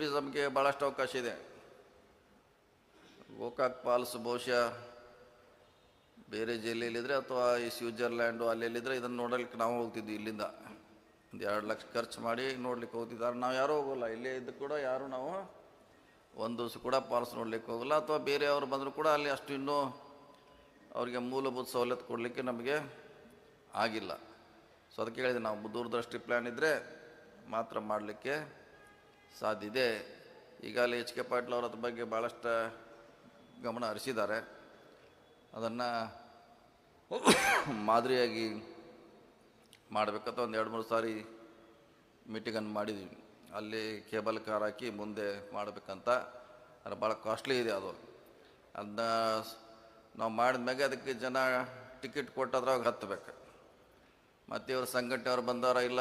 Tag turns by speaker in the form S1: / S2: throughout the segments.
S1: ಟೂರಿಸಮ್ಗೆ ಭಾಳಷ್ಟು ಅವಕಾಶ ಇದೆ. ಗೋಕಾಕ್ ಫಾಲ್ಸ್ ಬಹುಶಃ ಬೇರೆ ಜಿಲ್ಲೆಯಲ್ಲಿದ್ದರೆ ಅಥವಾ ಈ ಸ್ವಿಟ್ಜರ್ಲ್ಯಾಂಡು ಅಲ್ಲೆಲ್ಲಿದ್ದರೆ ಇದನ್ನು ನೋಡಲಿಕ್ಕೆ ನಾವು ಹೋಗ್ತಿದ್ವಿ ಇಲ್ಲಿಂದ. ಒಂದು ಎರಡು ಲಕ್ಷ ಖರ್ಚು ಮಾಡಿ ನೋಡ್ಲಿಕ್ಕೆ ಹೋಗ್ತಿದ್ದಾರೆ ನಾವು ಯಾರೂ ಹೋಗೋಲ್ಲ. ಇಲ್ಲೇ ಇದ್ದು ಕೂಡ ಯಾರು ನಾವು ಒಂದು ದಿವಸ ಕೂಡ ಫಾಲ್ಸ್ ನೋಡಲಿಕ್ಕೆ ಹೋಗಲ್ಲ. ಅಥವಾ ಬೇರೆಯವರು ಬಂದರೂ ಕೂಡ ಅಲ್ಲಿ ಅಷ್ಟು ಇನ್ನೂ ಅವರಿಗೆ ಮೂಲಭೂತ ಸವಲತ್ತು ಕೊಡಲಿಕ್ಕೆ ನಮಗೆ ಆಗಿಲ್ಲ. ಸೊ, ಅದಕ್ಕೆ ಹೇಳಿದೆ ನಾವು ದೂರದೃಷ್ಟಿ ಪ್ಲ್ಯಾನ್ ಇದ್ದರೆ ಮಾತ್ರ ಮಾಡಲಿಕ್ಕೆ ಸಾಧ್ಯ ಇದೆ. ಈಗಾಗಲೇ ಎಚ್ ಕೆ ಪಾಟೀಲ್ ಅವರ ಬಗ್ಗೆ ಭಾಳಷ್ಟು ಗಮನ ಹರಿಸಿದ್ದಾರೆ. ಅದನ್ನು ಮಾದರಿಯಾಗಿ ಮಾಡಬೇಕಂತ ಒಂದು ಎರಡು ಮೂರು ಸಾರಿ ಮೀಟಿಂಗನ್ನು ಮಾಡಿದ್ವಿ. ಅಲ್ಲಿ ಕೇಬಲ್ ಕಾರ್ ಹಾಕಿ ಮುಂದೆ ಮಾಡಬೇಕಂತ. ಅದು ಭಾಳ ಕಾಸ್ಟ್ಲಿ ಇದೆ ಅದು. ಅದನ್ನ ನಾವು ಮಾಡಿದ್ಮ್ಯಾಗೆ ಅದಕ್ಕೆ ಜನ ಟಿಕೆಟ್ ಕೊಟ್ಟದ್ರಾಗ ಹತ್ತಬೇಕು ಮತ್ತು ಇವ್ರ ಸಂಘಟನೆಯವ್ರು ಬಂದವರ ಇಲ್ಲ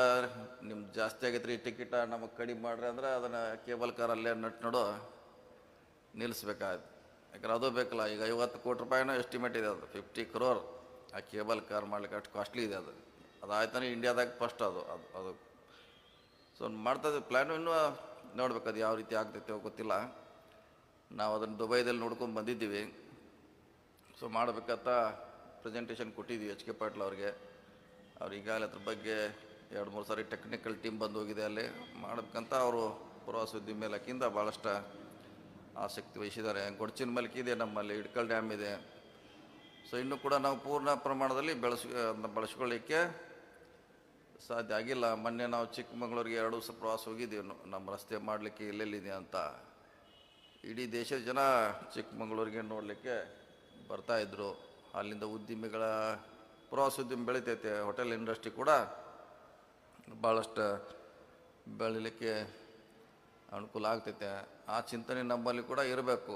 S1: ನಿಮ್ಮ ಜಾಸ್ತಿ ಆಗೈತೆ ರೀ ಟಿಕೆಟ ನಮಗೆ ಕಡಿಮೆ ಮಾಡ್ರಿ ಅಂದ್ರೆ ಅದನ್ನು ಕೇಬಲ್ ಕಾರ್ ಅಲ್ಲೇ ನಟ್ ನೋಡು ನಿಲ್ಲಿಸ್ಬೇಕಾಯ್ತು ಯಾಕಂದ್ರೆ ಅದು ಬೇಕಲ್ಲ, ಈಗ ಐವತ್ತು ಕೋಟಿ ರೂಪಾಯಿನೂ ಎಸ್ಟಿಮೇಟ್ ಇದೆ ಅದು ಫಿಫ್ಟಿ ಕ್ರೋರ್ ಆ ಕೇಬಲ್ ಕಾರ್ ಮಾಡ್ಲಿಕ್ಕೆ ಅಷ್ಟು ಕಾಸ್ಟ್ಲಿ ಇದೆ ಅದು. ಅದಾಯ್ತಾನೆ ಇಂಡಿಯಾದಾಗ ಫಸ್ಟ್ ಅದು ಅದು ಅದು. ಸೊ ಮಾಡ್ತಾಯಿದ್ವಿ ಪ್ಲ್ಯಾನು ಇನ್ನೂ ನೋಡ್ಬೇಕು ಅದು ಯಾವ ರೀತಿ ಆಗ್ತೈತೆ ಗೊತ್ತಿಲ್ಲ. ನಾವು ಅದನ್ನು ದುಬೈದಲ್ಲಿ ನೋಡ್ಕೊಂಡು ಬಂದಿದ್ದೀವಿ. ಸೊ ಮಾಡಬೇಕಂತ ಪ್ರೆಸೆಂಟೇಷನ್ ಕೊಟ್ಟಿದ್ದೀವಿ ಎಚ್ ಕೆ ಪಾಟೀಲ್ ಅವ್ರಿಗೆ. ಅವ್ರು ಈಗಾಗಲೇ ಅದ್ರ ಬಗ್ಗೆ ಎರಡು ಮೂರು ಸಾರಿ ಟೆಕ್ನಿಕಲ್ ಟೀಮ್ ಬಂದು ಹೋಗಿದೆ ಅಲ್ಲಿ. ಮಾಡಬೇಕಂತ ಅವರು ಪ್ರವಾಸೋದ್ಯಮ ಇಲಾಖೆಯಿಂದ ಭಾಳಷ್ಟು ಆಸಕ್ತಿ ವಹಿಸಿದ್ದಾರೆ. ಗೊಡ್ಚಿನ ಮಲ್ಕಿ ಇದೆ, ನಮ್ಮಲ್ಲಿ ಇಡ್ಕಲ್ ಡ್ಯಾಮ್ ಇದೆ. ಸೊ ಇನ್ನೂ ಕೂಡ ನಾವು ಪೂರ್ಣ ಪ್ರಮಾಣದಲ್ಲಿ ಬೆಳೆಸ್ ಬಳಸ್ಕೊಳ್ಳಿಕ್ಕೆ ಸಾಧ್ಯ ಆಗಿಲ್ಲ. ಮೊನ್ನೆ ನಾವು ಚಿಕ್ಕಮಗಳೂರಿಗೆ ಎರಡು ದಿವಸ ಪ್ರವಾಸ ಹೋಗಿದ್ದೀವಿ. ನಮ್ಮ ರಸ್ತೆ ಮಾಡಲಿಕ್ಕೆ ಎಲ್ಲೆಲ್ಲಿದೆ ಅಂತ. ಇಡೀ ದೇಶದ ಜನ ಚಿಕ್ಕಮಗಳೂರಿಗೆ ನೋಡಲಿಕ್ಕೆ ಬರ್ತಾಯಿದ್ರು ಅಲ್ಲಿಂದ ಉದ್ಯಮಿಗಳ ಪ್ರವಾಸೋದ್ಯಮ ಬೆಳಿತೈತೆ ಹೋಟೆಲ್ ಇಂಡಸ್ಟ್ರಿ ಕೂಡ ಭಾಳಷ್ಟು ಬೆಳಿಲಿಕ್ಕೆ ಅನುಕೂಲ ಆಗ್ತೈತೆ. ಆ ಚಿಂತನೆ ನಮ್ಮಲ್ಲಿ ಕೂಡ ಇರಬೇಕು.